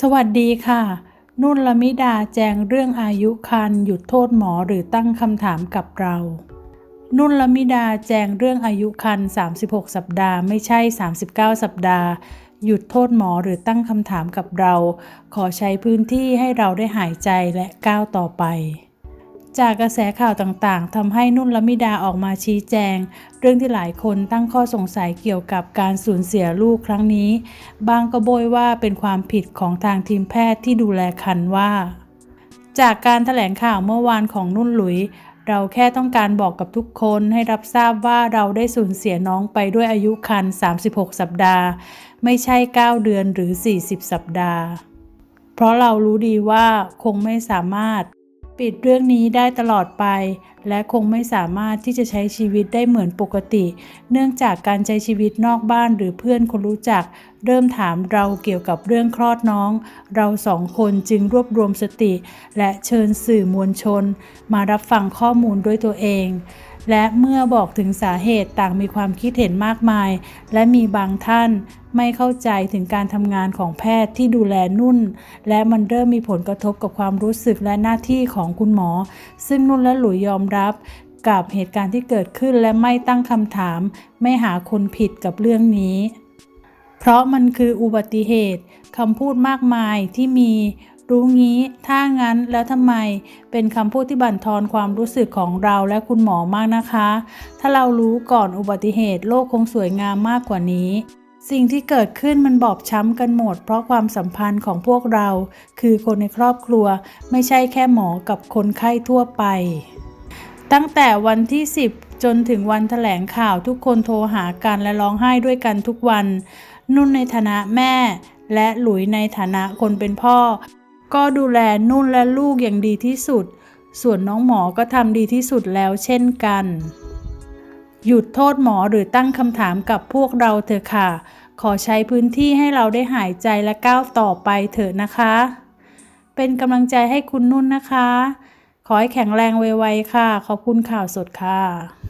สวัสดีค่ะ นุ่นละมิดาแจงเรื่องอายุคันหยุดโทษหมอหรือตั้งคำถามกับเรา นุ่นละมิดาแจงเรื่องอายุคัน36 สัปดาห์ไม่ใช่ 39 สัปดาห์ หยุดโทษหมอหรือตั้งคำถามกับเรา ขอใช้พื้นที่ให้เราได้หายใจและก้าวต่อไป จากกระแสข่าวต่างๆทำให้นุ่นละมิดาออกมาชี้แจง เรื่องที่หลายคนตั้งข้อสงสัยเกี่ยวกับการสูญเสียลูกครั้งนี้ บางก็โบยว่าเป็นความผิดของทางทีมแพทย์ที่ดูแลคันว่า จากการแถลงข่าวเมื่อวานของนุ่นหลุย เราแค่ต้องการบอกกับทุกคนให้รับทราบว่าเราได้สูญเสียน้องไปด้วยอายุคัน 36 สัปดาห์ ไม่ใช่ 9 เดือนหรือ 40 สัปดาห์ เพราะเรารู้ดีว่าคงไม่สามารถ ปิดเรื่องนี้ได้ตลอดไป และคงไม่สามารถที่จะใช้ชีวิตได้เหมือนปกติ เนื่องจากการใช้ชีวิตนอกบ้านหรือเพื่อนคนรู้จัก เริ่มถามเราเกี่ยวกับเรื่องคลอดน้อง เราสองคนจึงรวบรวมสติ และเชิญสื่อมวลชน มารับฟังข้อมูลด้วยตัวเอง และเมื่อบอกถึงสาเหตุต่างมีความคิดเห็นมากมาย และมีบางท่านไม่เข้าใจถึงการทำงานของแพทย์ที่ดูแลนุ่น และมันเริ่มมีผลกระทบกับความรู้สึกและหน้าที่ของคุณหมอ ซึ่งนุ่นและหลุยยอมรับกับเหตุการณ์ที่เกิดขึ้นและไม่ตั้งคำถาม ไม่หาคนผิดกับเรื่องนี้ เพราะมันคืออุบัติเหตุคำพูดมากมายที่มี รู้งี้ ถ้างั้นแล้วทำไม เป็นคำพูดที่บั่นทอนความรู้สึกของเราและคุณหมอมากนะคะ ถ้าเรารู้ก่อนอุบัติเหตุโลกคงสวยงามมากกว่านี้สิ่งที่เกิดขึ้นมันบอบช้ำกันหมด เพราะความสัมพันธ์ของพวกเรา คือคนในครอบครัว ไม่ใช่แค่หมอกับคนไข้ทั่วไป ตั้งแต่วันที่ 10 จนถึงวันแถลงข่าวทุกคนโทรหากันและร้องไห้ด้วยกันทุกวัน นุ่นในฐานะแม่ และหลุยในฐานะคนเป็นพ่อ ก็ดูแลนุ่นและลูกอย่างดีที่สุด ส่วนน้องหมอก็ทำดีที่สุดแล้วเช่นกัน หยุดโทษหมอหรือตั้งคำถามกับพวกเราเถอะค่ะ ขอใช้พื้นที่ให้เราได้หายใจและก้าวต่อไปเถอะนะคะ เป็นกำลังใจให้คุณนุ่นนะคะ ขอให้แข็งแรงไวๆค่ะ ขอบคุณข่าวสดค่ะ